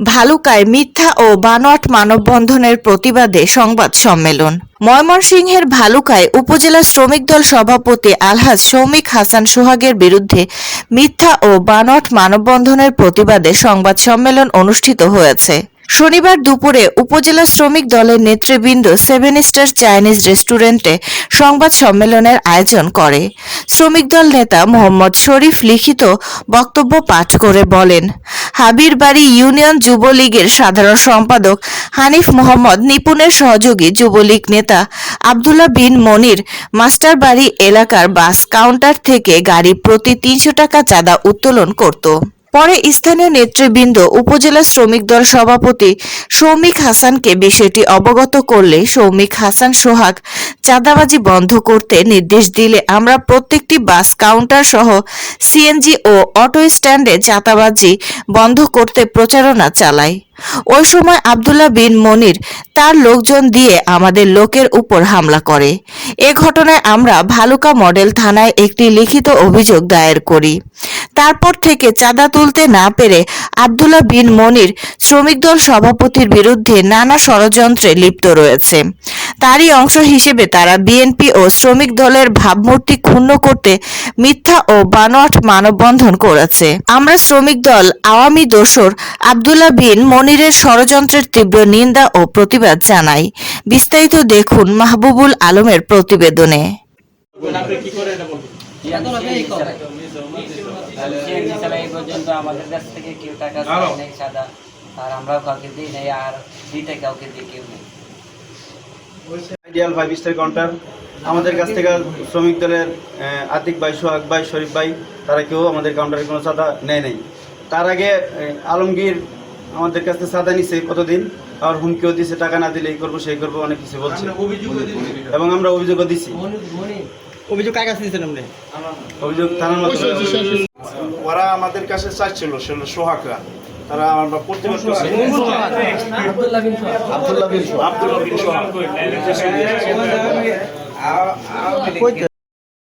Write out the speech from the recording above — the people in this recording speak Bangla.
ভালুকায় মিথ্যা ও বানোয়াট মানববন্ধনের প্রতিবাদে সংবাদ সম্মেলন। ময়মনসিংহের ভালুকায় উপজেলা শ্রমিক দল সভাপতি আলহাজ সৌমিক হাসান সোহাগের বিরুদ্ধে মিথ্যা ও বানোয়াট মানববন্ধনের প্রতিবাদে সংবাদ সম্মেলন অনুষ্ঠিত হয়েছে। শনিবার দুপুরে উপজেলা শ্রমিক দলের নেতৃবৃন্দ সেভেন স্টার চাইনিজ রেস্টুরেন্টে সংবাদ সম্মেলনের আয়োজন করে। শ্রমিক দল নেতা মোহাম্মদ শরীফ লিখিত বক্তব্য পাঠ করে বলেন, হাবিরবাড়ি ইউনিয়ন যুবলীগের সাধারণ সম্পাদক হানিফ মোহাম্মদ নিপুণের সহযোগী যুবলীগ নেতা আবদুল্লাহ বিন মনির মাস্টারবাড়ি এলাকার বাস কাউন্টার থেকে গাড়ি প্রতি তিনশো টাকা চাঁদা উত্তোলন করত। পরে স্থানীয় নেতৃবৃন্দ, উপজেলা শ্রমিক দল সভাপতি সৌমিক হাসানকে বিষয়টি অবগত করলে সৌমিক হাসান সোহাগ চাঁদাবাজি বন্ধ করতে নির্দেশ দিলে। আমরা প্রত্যেকটি বাস, কাউন্টার সহ সিএনজি ও অটো স্ট্যান্ডে চাঁদাবাজি বন্ধ করতে প্রচারণা চালাই। ওই সময় আবদুল্লাহ বিন মনির তার লোকজন দিয়ে আমাদের লোকের উপর হামলা করে। এ ঘটনায় আমরা ভালুকা মডেল থানায় একটি লিখিত অভিযোগ দায়ের করি। তারপর থেকে চাঁদা তুলতে না পেরে আবদুল্লাহ বিন মনির শ্রমিক দল সভাপতির বিরুদ্ধে নানা ষড়যন্ত্রে লিপ্ত রয়েছে। তারই অংশ হিসেবে তারা বিএনপি ও শ্রমিক দলের ভাবমূর্তি ক্ষুণ্ণ করতে মিথ্যা ও বানোয়াট মানববন্ধন করেছে। আমরা শ্রমিক দল আওয়ামী দোসর আবদুল্লাহ বিন মনিরের ষড়যন্ত্রের তীব্র নিন্দা ও প্রতিবাদ জানাই। বিস্তারিত দেখুন মাহবুবুল আলমের প্রতিবেদনে। আমাদের কাছ থেকে কাউন্টার আমাদের কাছ থেকে শ্রমিক দলের আতিক ভাই, সোহাগ ভাই, শরীফ ভাই, তারা কেউ আমাদের কাউন্টারে কোনো চাঁদা নেয় নাই। তার আগে আলমগীর আমাদের কাছ থেকে চাঁদা নিছে কতদিন? আর হুমকিও দিছে টাকা না দিলে এই করব সেই করব অনেক কিছু বলছে। এবং আমরা অভিযোগও দিছি। অভিযোগ কার কাছে দিয়েছেন আপনি? অভিযোগ থানার মাধ্যমে। ওরা আমাদের কাছে চাইছিল সেগুলো সোহাগরা। তারা আমরা প্রতিবাদ করছি। আব্দুল্লাহ বিন সোহাগ।